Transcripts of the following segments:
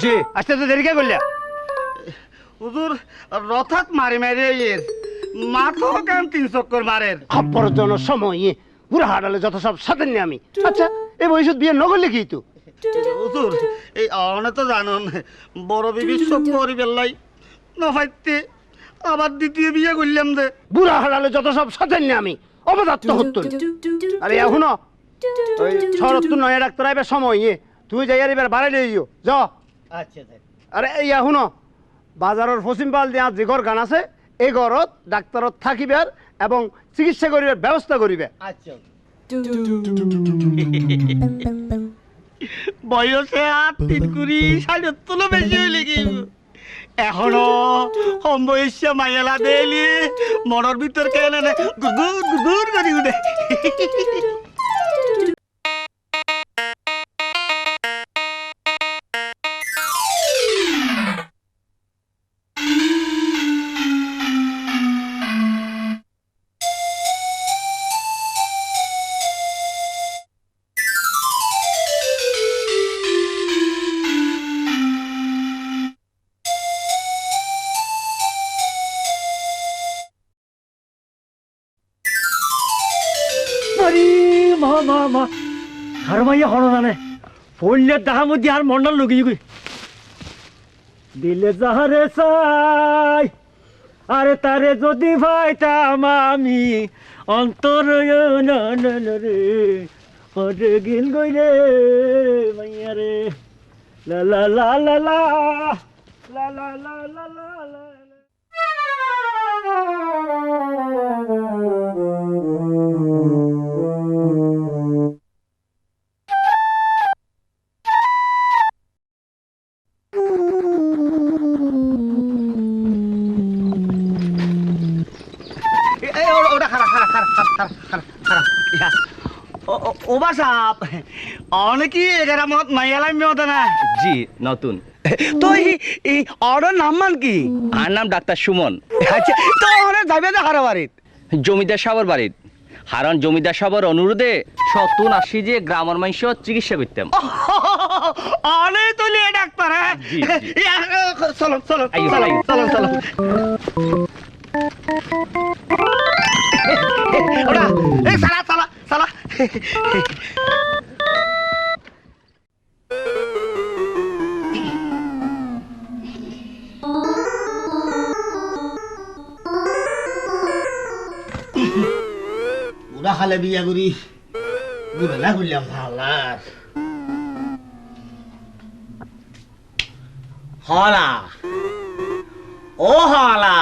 মুন্সি আসতে তো দেরি কে করলে? হুজুর রথাত মারি মারি এর। মাথো কান তিন চক্কর মারের? খপ্পর জন সময় পুরা হাডালে যত সব সাথে নিয়ে আমি। আচ্ছা এই বয়সত বিয়ে নগরলে কি তো? হুজুর এই অনে তো জানুন বড় বিবি সব করি বেল্লাই। নহাইতে আবার দ্বিতীয় বিয়ে করলাম দে বুড়া হাডালে যত সব সাথে নিয়ে আমি অবদাত্ত হতো আরে এখনও শরৎ তুই নয় ডাক্তার আইবার সময় তুই যাই আর এবার বাড়াই দিও যা। আচ্ছা আরে এই এখনও বাজারের পশ্চিম পাল দিয়া যে ঘর গান আছে এই ঘরত ডাক্তারত থাকিবার এবং চিকিৎসা করিবার ব্যবস্থা করিবে আচ্ছা বয়সে আর তিন কুড়ি সাড়ে তুলো বেশি হইলে কি এখনও কম বয়সে মাইয়ালা দেলি মনের ভিতর কেন গুগুর গুগুর করি উঠে পড়লে দাহা মধ্যে আর মন্ডল লুকিয়ে গই দিলে যাহারে চাই, আরে তারে যদি ভাইতাম আমি অন্তর রে ওরে গিল গই রে মাইয়া রে। লা লা লা লা লা লা লা লা লা। ও- ও- ও বাসা অনেকই মাইয়ালাই মেয়তে না জি নতুন। তো এই অর্ডার নাম মান কি? আর নাম ডাক্তার সুমন। আচ্ছা তো ওখানে যাবে না হারা বাড়িত। জমিদার সাবর বাড়ির জমিদার সাবর অনুরোধে সতুন আসি যে গ্রামের মানুষ চিকিৎসা করতাম। অনেক তুলি ডাক্তার। চলো চলো চলো চলো চলো ওটা এই সালা সালা সালা বুড়া খালে বিয়া করি বুড়া না করলাম ভালা হলা ও হলা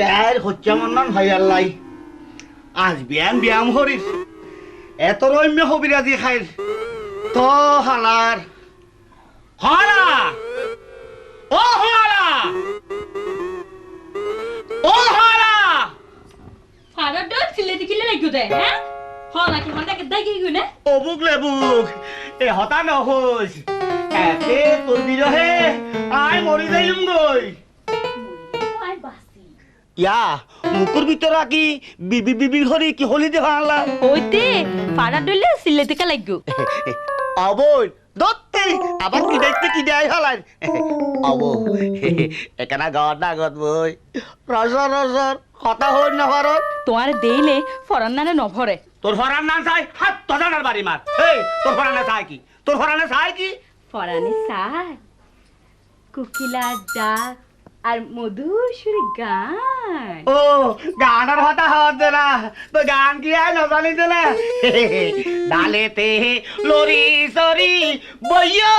কইটার হচ্ছে ভাইয়ার লাই আজ ব্যায়াম ব্যায়াম হরিস এত রম্য হবিরাজি খাইর। তো হালার। হলা! ও হলা! ও হলা! ফাদার ছিলে দে হ্যাঁ? হ নাকি মন দেখে দেখি গো না? ও বুক লে বুক এ হতা নহস এতে তোর বিরহে আয় মরি যাইলুম গই। আই ইয়া মুকুর ভিতর কি বিবি বিবি হরি কি হলি দে হালা ওইতে ডলে থেকে অবই দত্তে আবার কি দেখতে কি দেয় হালাই অব এখানে গাওয়ার না গত বই কথা হই না তোমার দেইলে ফরান নানে নভরে তোর ফরান না চাই হাত তদানার বাড়ি মার এই তোর ফরানে চাই কি? তোর ফরানে চাই কি? ফরানে সার কোকিলার ডাক আর মধুর সুরে গান। ও গানের কথা হচ্ছে না তো গান কি আয় না জানিস না? ডালেতে লরি সরি বইয়।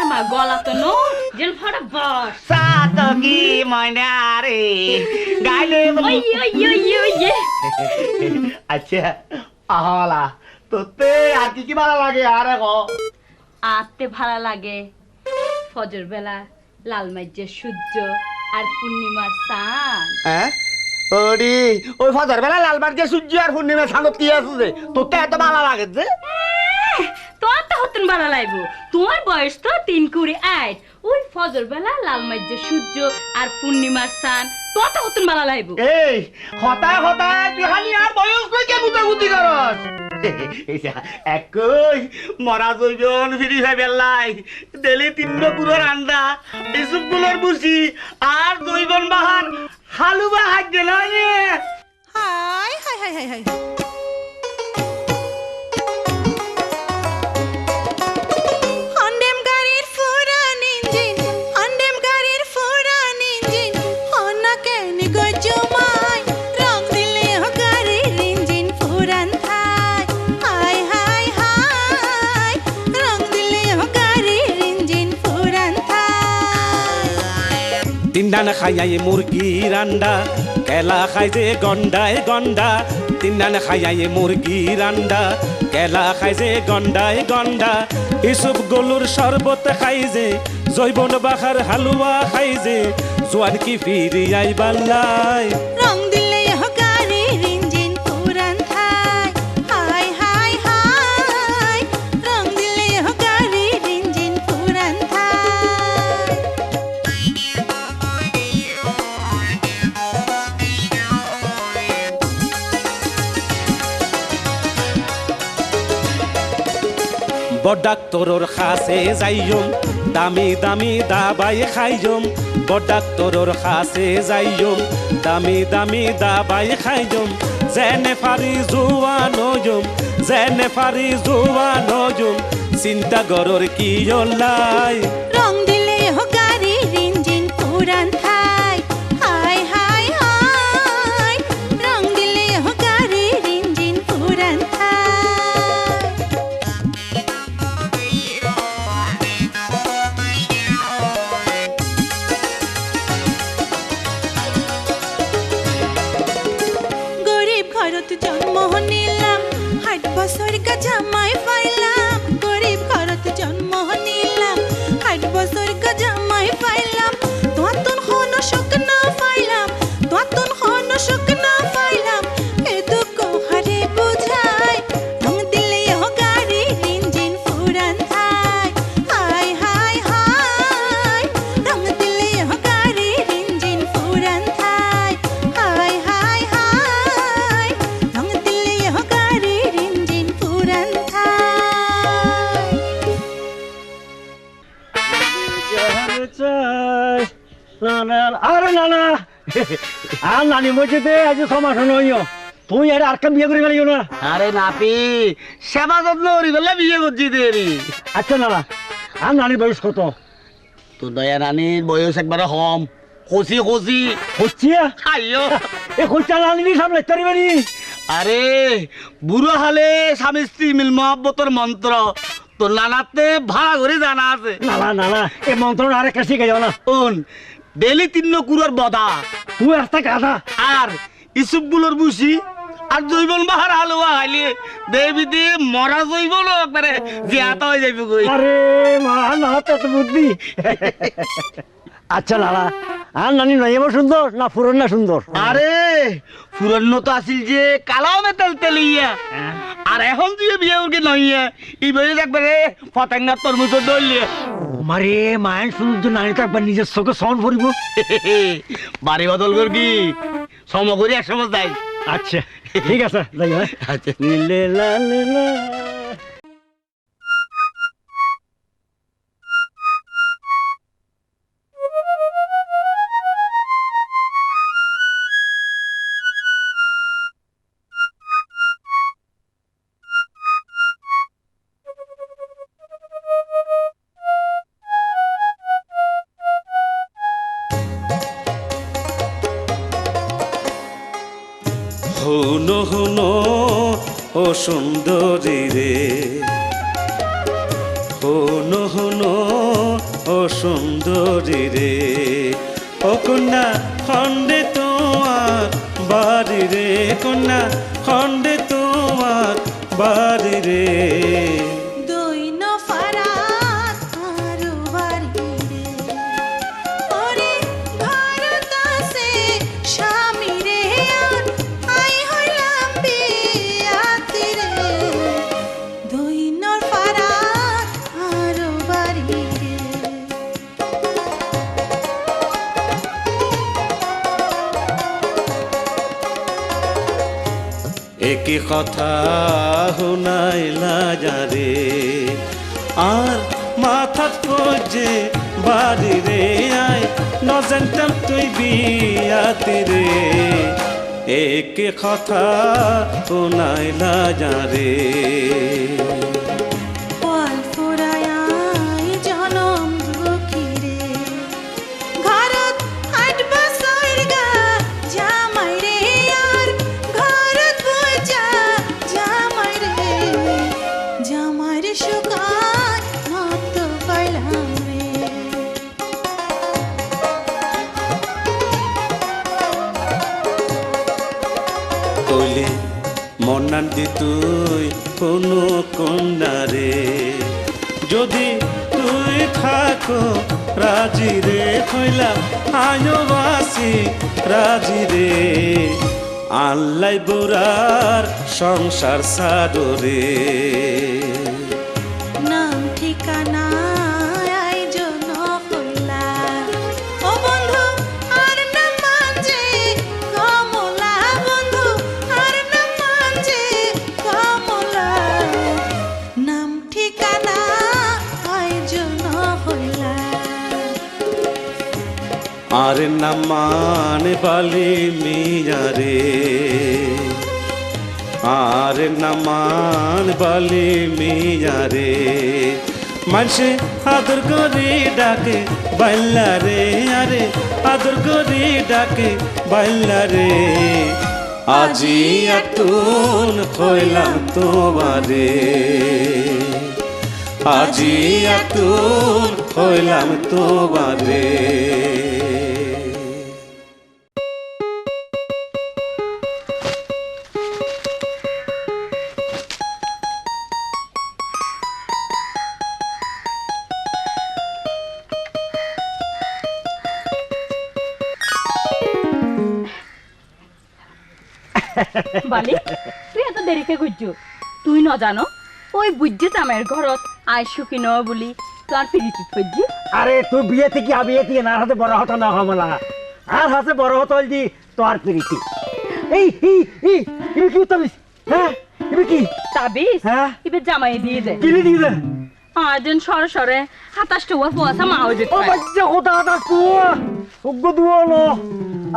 আমার গলা তো নো যেন ফটা বস। সাতকি ময়নারে গাইলে ওই ওই ওই ওই ওই আচ্ছা আহলা তোতে আর কি কি ভালো লাগে? আর গো আতে ভালো লাগে ফজর বেলা। লাল মাইজের সূর্য আর পূর্ণিমার চাঁদ। হ্যাঁ? ওডি ওই ফাদার বেলা লালবার যে সূর্য আর পূর্ণিমা সানত কি আছে যে? তোতে এত ভালো লাগে যে। তোমার তো হতন ভালো লাগবো। তোমার বয়স তো তিন কুড়ি আট। ওই ফজর বেলা লাল মাইজের সূর্য আর পূর্ণিমার চাঁদ তোমার তো হতন ভালো লাগবো। এই হতায় হতায় তুই খালি আর বয়স কই কে বুঝা বুদ্ধি করস। একই মরা জৈবন ফিরি ভাই বেল্লাই দেলি তিন পুরো রান্দা এসবগুলোর বুঝি আর জৈবন বাহার হালুবা হাত গেল হাই হাই হাই হাই হাই। খাইয়াই মুরগি রান্ডা, কেলা খাই যে গন্ডায় গন্ডা তিন ডান খাইয়াই মুরগি রান্ডা, কেলা খাই যে গন্ডায় গন্ডা ইসুপ গলুর শরবত খাই যে, জৈবন বাখার হালুয়া খাই যে, জোয়ান কি ফিরিয়াই বাল্লাই ডাক্তরর খাসে যাইয়ম। দামি দামি দাবাই খাইয়ম। বড় ডাক্তরর খাসে যাইয়ম। দামি দামি দাবাই খাইয়ম। যেনে ফারি জুয়ানয়ম যেনে ফারি জুয়ানয়ম চিন্তা গরর কি লাই রং দিলে ও গাড়ির পুরান আর নানি দে আজ সমাস নইও তুই আর আর বিয়ে করে গেলি না? আরে নাতি সেবা যত্ন করি বলে বিয়ে করছি দেরি। আচ্ছা না আর নানির বয়স কত? তো দয়া রানীর বয়স একবারে কম। কষি কষি। হচ্ছে আইও এ খোঁজটা নানি সামনে তারিবানি আরে বুড়ো হালে স্বামী স্ত্রী মিল মহাব্বতর মন্ত্র। তো নানাতে ভাড়া করে জানা আছে। না না না না এ মন্ত্র আর শিখে যাও না। ডেলি তিন কুড়ার বদা তুই রাস্তা কাদা আর ইসুপগুলোর বুসি আর জৈবন বাহার হালুয়া হাইলে দেবী দিয়ে মরা জৈবন একবারে জিয়াত হয়ে যাইব কই। আরে মা না তো তো বুদ্ধি। আচ্ছা লালা আর নানি নয় এবার সুন্দর না পুরন না সুন্দর? আরে পুরন্ন তো আসিল যে কালাও মেতাল তেলিয়া। আর এখন তুই বিয়ে করকে নইয়া এই বয়স একবারে ফটাঙ্গার তরমুজ দলিয়ে মারে মায়ের সুন্দর নানি তো একবার নিজের চোখে সন ভরিব বাড়ি বদল করবি সম করি এক সময় যাই। আচ্ছা ঠিক আছে যাই হ্যাঁ। আচ্ছা। সুন্দরী রে। হন হন, ও সুন্দরী রে। ও কন্যা খণ্ডে তোমার বাড়ি রে। কন্যা খণ্ডে কথা শুনাইলা যারে আর মাথাত যে বাড়ি রে আয় নজেনতাম তুই বিয়াতি রে। একে কথা শুনাইলা যারে তুই কোনো কন্যারে, যদি তুই থাকো, রাজি রে হইলা আয়ো বাসি রাজি রে। আল্লাই বুড়ার সংসার সাদরে আর নামান বালি মিয়ারে আর নামান বালি মিয়ারে মানুষে আদর করে ডাকে বাইল্লা রে, আরে আদর করে ডাকে বাইল্লা রে। আজি এতুন কইলাম তোমারে। আজি এতুন কইলাম তোমারে। খুঁজছো তুই ন জানো ওই বুঝছে জামাইয়ের ঘরত আয় সুখী ন বলি তোর ফিরিতি খুঁজছি আরে তুই বিয়ে থেকে থেকে হাতে বড় হতো না হমলা আর হাতে বড় হতো দি তোর প্রীতি এই এই এই ইবে কি হ্যাঁ ইবে কি? হ্যাঁ? এবার জামাই দিয়ে দে। কিনে দিয়ে দে। আজন সরে ফোয়াশা মা হয়ে যেতে ও বাচ্চা কোথা উগ্র দুয়ালো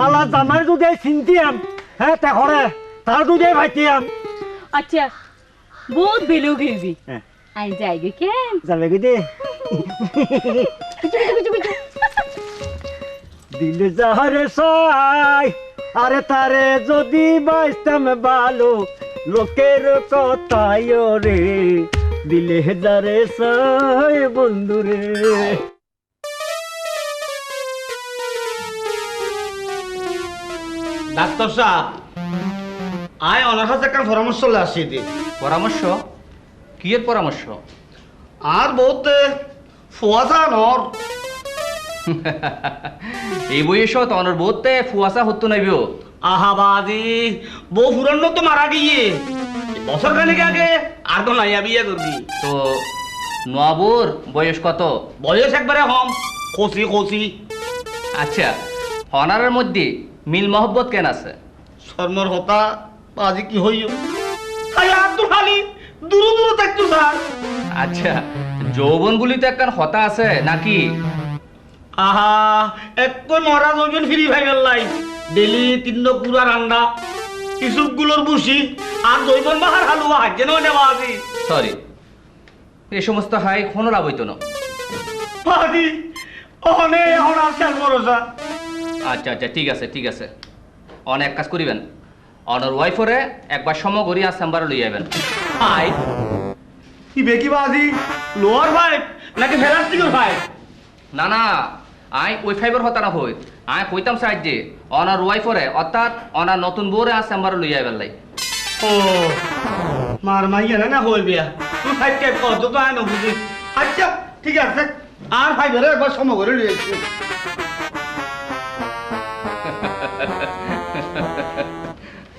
আল্লাহ জামাই চিন্তিয়াম হ্যাঁ তে করে তার যদি এই ভাইতিয়াম আচ্ছা বহুত বেলেও হ্যাঁ। আই যাই গে কেন? যাবে কি দে। দিলে যাহারে সাই আরে তারে যদি বাঁচতাম ভালো লোকের কথাই রে দিলে যারে সাই বন্ধুরে ডাক্তার সাহেব আয় ওনার কাছে একটা পরামর্শ লয়ে আসি দি পরামর্শ? কি এর পরামর্শ? আর বহুত ফুয়াশা নর। এই বয়সও তনর বহুতে ফুয়াশা হতো নাইবিও আহা বাদি বউ ফুরন্ন তো মারা গিয়ে। বছর খানিক আগে আর তো নাইয়া বিয়ে করবি। তো নবুর বয়স কত? বয়স একবারে হম খসি খসি। আচ্ছা হনারের মধ্যে মিল মহব্বত কেন আছে? শর্মর হতা আজি কি হইও তাই আর তো খালি দূর দূর থাকতো স্যার আচ্ছা যৌবনগুলি তো একখান হতা আছে নাকি? আহা একই মহারাজ যৌবন ফ্রি ভাই গেলাই ডেলি তিন পুরা রান্না ইসুপগুলোর বুসি আর জৈবন বাহার হালুয়া হাজেন দেওয়া আজি। সরি এই সমস্ত হাই কোনো লাভ হইতো না। বাদি অনে এখন আর শেষ আচ্ছা আচ্ছা ঠিক আছে ঠিক আছে। অনেক কাজ করিবেন। অনার ওয়াইফরে একবার সমগরি আসেম্বার লই যাবেন আই কি বেকি বাজি? লোয়ার পাইপ নাকি ফেলাস্টিকের পাইপ না না আই ওই ফাইবার হতা না হই। আই কইতাম সাইড যে অনার ওয়াইফরে অর্থাৎ অনার নতুন বউরে আসেম্বার লই যাবেন লাই। ও মার মাইয়া না না হল বিয়া তুই ফাইভ টাইপ কত তো আয় না বুঝি আচ্ছা ঠিক আছে। আর ফাইভের একবার সময় করে লিয়ে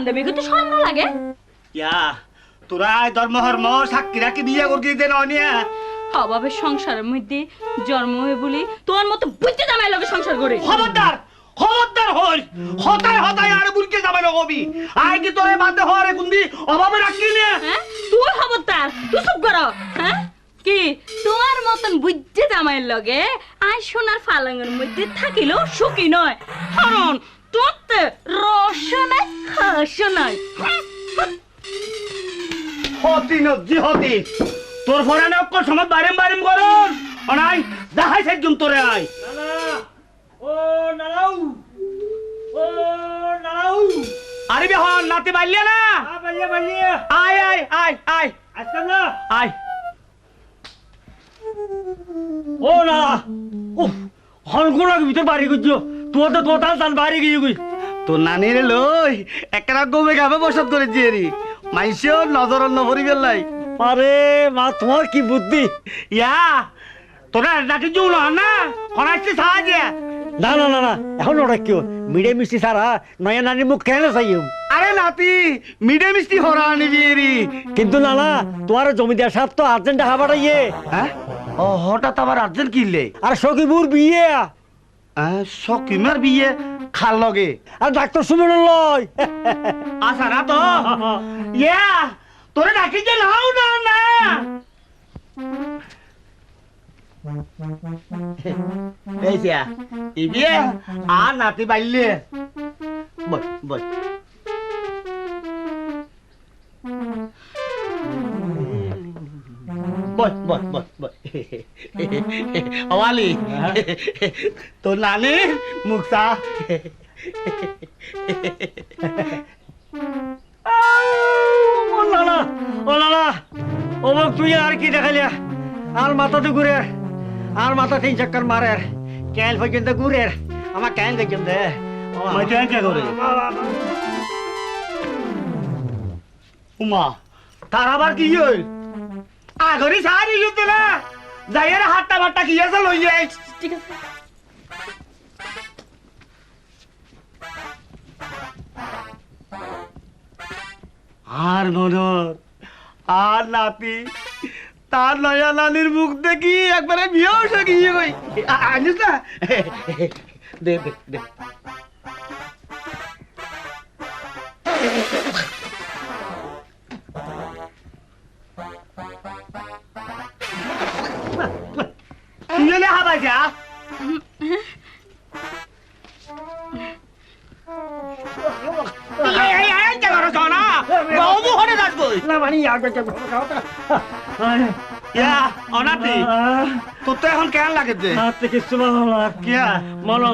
বান্ধবী কিন্তু শরম লাগে। ইয়া তোরা রাখি বিয়ে করতে দে ননিয়া অভাবের সংসারের মধ্যে জন্ম হয়ে বলি তোমার মতো বুঝতে জামাই লগে সংসার করে খবরদার খবরদার হল হতায় হতায় আর বুলকে যাবে না কবি। আয় কি তোরে বাদে হরে কুন্দি অভাবে রাখি না। হ্যাঁ? তুই খবরদার তুই চুপ করো হ্যাঁ? কি? তোমার মতন বুঝতে জামাইয়ের লগে আই সোনার ফালাঙ্গের মধ্যে থাকিলেও সুখী নয়। কারণ তোতে রস নাই খাস নাই হতি নজি হতি তোর ফরে না অক্কল সময় বারেম বারেম করুন অনাই দেখাই সেজুম তোরে আয় নানা ও নানাউ ও নানাউ আরে বেহন নাতি বাড়লিয়া না আ বালিয়া বালিয়া আয় আয় আয় আয় আসতাম না আয় ও না উফ হনকুনা ভিতর বাড়ি গুজো তোর তো তোতাল তান বাড়ি গিয়ে গুই। তোর নানির লই একরা গমে গাবে বসত করে জিয়েরি। মাইসিও নজর নভরি বেলাই আরে মা তোমার কি বুদ্ধি? ইয়া তোরা নাকি জুল না? হনাইছে সাহায্য। না না না না এখন ওটা কেউ মিডে মিষ্টি সারা নয়া নানি মুখ কেন চাইও? আরে নাতি মিডে মিষ্টি হরা আনিবি এরি কিন্তু না না তোমার জমিদার সাহেব তো আর্জেন্ট হাবাটা ইয়ে হ্যাঁ? ও হঠাৎ আবার আর্জেন্ট কিনলে? আর সকিবুর বিয়ে। সকিমার বিয়ে খাল লগে। আর ডাক্তার সুমন লয়। আসা না তো। ইয়া তোরে ডাকি যে নাও না না। এই যে ইবিয়ে আর নাতি বাইলে বই বই বই বই বই বই অওয়ালি তোর নানি মুক্তা ও লালা ও লালা ও বাপ তুই আর কি দেখালিয়া আর মাথা তো ঘুরে আর মাথা তিন চক্কর মারে ক্যাল পর্যন্ত ঘুরে আমার ক্যাল পর্যন্ত মজা কে করে উমা তার আবার কি হইল আগরি সারি না? যাইয়ের হাট্টা বাট্টা কি আছে লই যাই। ঠিক আছে। আর মনর আর নাতি তার নয়া নানির মুখ দেখি একবারে বিয়ে হয়ে গিয়ে কই আনিস না? দে দে দে।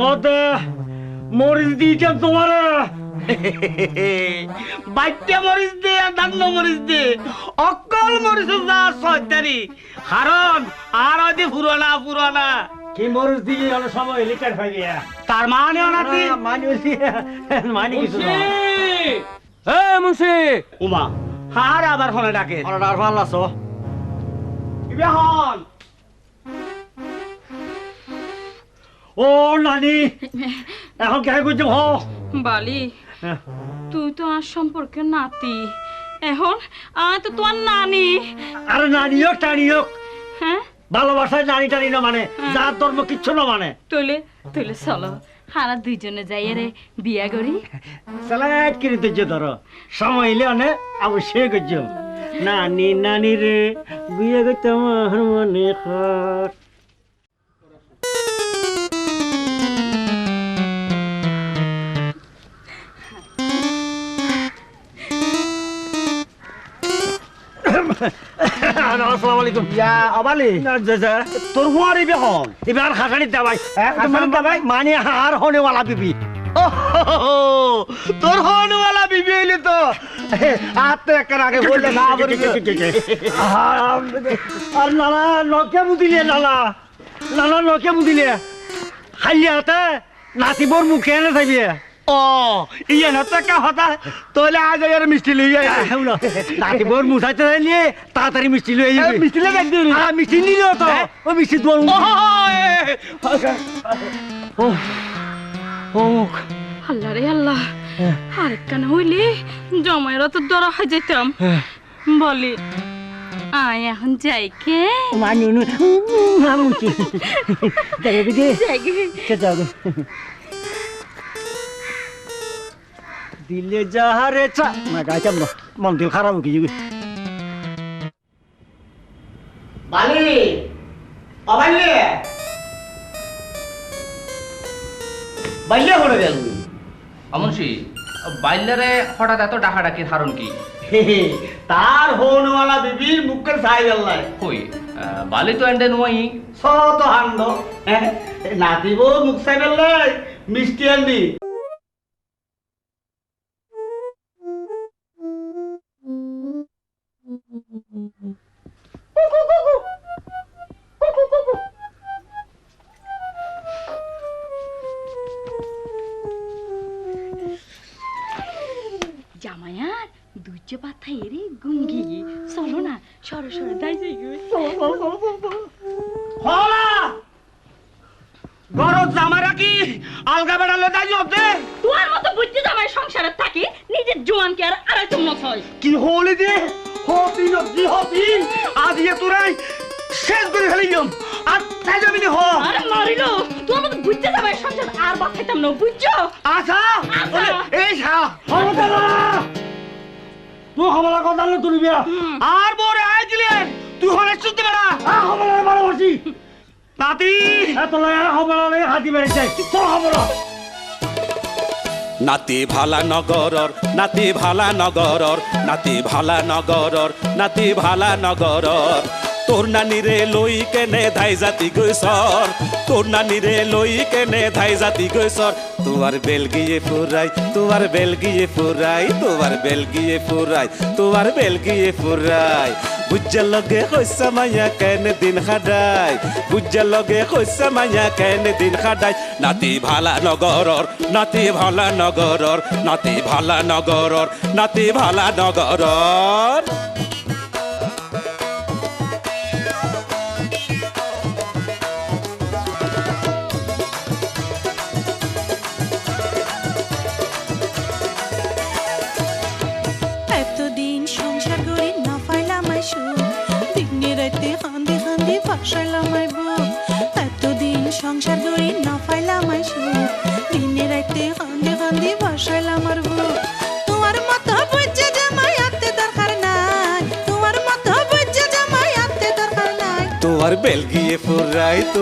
হতে মরিচ দিয়েছেন তোমার। বাইটে মরিচ দে আর দান্ন মরিচ দে। অকল মরিচ যা সত্যারি কারণ আর ওই পুরানা পুরানা। কি দিয়ে সময় লিটার হয়ে গিয়া? তার মানে অনাতি মানে মানে কিছু না এ মুন্সি! উমা হার আবার ফোনে ডাকে। ভালো আছো ইবে হন! ও নানি এখন কে হ বালি তুই তো আর সম্পর্কে নাতি। এখন আমি তো তোমার নানি। আরে নানি হোক টানি হোক হ্যাঁ? ভালোবাসায় নারী টানি না মানে যার ধর্ম কিচ্ছু না মানে। তুলে তুলে চলো। হারা দুইজনে যাইয়ে রে বিয়া করি। সালাট কিনে তুই ধরো। সময় এলে অনে অবশ্যই করছ নানি নানি রে বিয়ে করতে আমার মনে কর আসসালামু আলাইকুম। ইয়া অবালি। না, যা, যা। তোর হুয়ার ইবে হন। এবার হাসানি দাবাই। দাবাই? মানে হার হনে वाला বিবি তোর হনওয়ালা বিবি হইলে তো। আত্ম একবার আগে বললে না আর নানা নকে নানা নানা নকে বুদিলে খালি হাতে নাচিবর মুখে এনে থাকবি ও ইয়ে না তো একটা হতা তোলে আজ আর মিষ্টি লই যাই নাচিবর মুঠাইতে নিয়ে তাড়াতাড়ি মিষ্টি লয়ে যাবি মিষ্টি লে দেখ দিন আ, মিষ্টি নিল তো। ও মিষ্টি তোর ও আল্লাহ রে আল্লাহ। আরেক কান হইলে? জমাইরা তো দরা হয়ে যেতাম বলি আয় এখন যাই কে? মানু দে যাই। কে যাবে দিলে যাহারে চা। না গাইতাম না। মন দিল খারাপ কি যাবি বালি অবাইলে। বাইলে হয়ে গেল অমনসি বাইলারে হঠাৎ এত ডাকাডাকির হারণ কি? তার হনওয়ালা বিবির মুখের সাই গেল্লাই কই? বালি তো এন্ডে নুয়াই। শত হান্ড। নাতিব মুখ সাই গেল্লাই মিষ্টি আনবি দুর্য পাথা এরে গুঙ্গি চলো না সরো সরো দাই যাই গে। হলা গরজ জামারা কি আলগা বেড়ালে দাই হতে তোমার মতো বুঝতে জামাই সংসারে থাকি। নিজের জোয়ানকে আর আড়াই চামচ হয় কি হলি দে হতি নজি হতি আজ ইয়ে তোরাই শেষ করে ফেলিম আর তাই যাবি হ আরে মারিলো তোমার মতো বুঝতে জামাই সংসার আর বাদ খাইতাম না বুঝছ? আশা আশা। এই সা তুই হামলা কথা না তুই বিয়া আর বরে আইছিলেন তুই হলে শুনতে পারা। হামলা ভালোবাসি। নাতি। এত লয় হামলা হাতি বেড়ে যায়। তোর হামলা নাতি ভালা নগরর নাতি ভালা নগরর নাতি ভালা নগরর নাতি ভালা নগরর। তোর নানি রে লই কেনে ধাই জাতি গৈছর। তোর নানি রে লই কেনে ধাই জাতি গৈছর। তোমার বেল গিয়ে ফুরাই, তোমার বেল গিয়ে ফুরাই, তোমার বেল গিয়ে ফুরাই, তোমার বেল গিয়ে ফুরাই। বুঝা লগে কইসা মাইয়া কেনে দিন খাডাই বুঝা লগে কইসা মাইয়া কেনে দিন খাডাই নাতি ভালা নগরর, নাতি ভালা নগরর, নাতি ভালা নগরর, নাতি ভালা নগরর।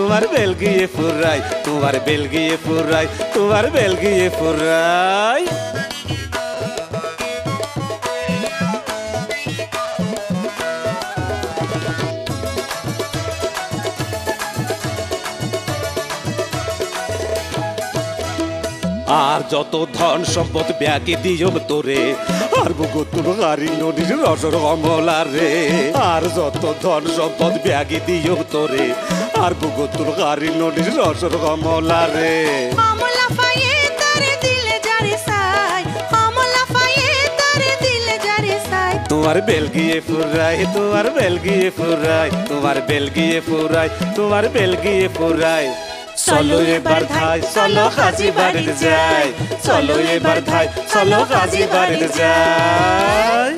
তোমার বেল গিয়ে ফুরাই, তোমার বেল গিয়ে ফুরাই, তোমার বেল গিয়ে ফুরাই। আর যত ধন সম্পদ ব্যাগে দিয়ম তোরে আর বুকুতুর হারি নদীর রসর কমলা রে আর যত ধন সম্পদ ব্যাগে দিয়ম তোরে আর বুকুতুর হারি নদীর রসর কমলা রে আমলা ফায়ে তারে দিলে যারে সাই আমলা ফায়ে তারে দিলে যারে সাই তোমার বেল গিয়ে ফুরাই তোমার বেল গিয়ে ফুরাই তোমার বেল গিয়ে ফুরাই তোমার বেল গিয়ে ফুরাই চলো এবার ভাই চলো হাজি বাড়িতে যাই। চলো এবার ভাই চলো হাজি বাড়িতে যাই।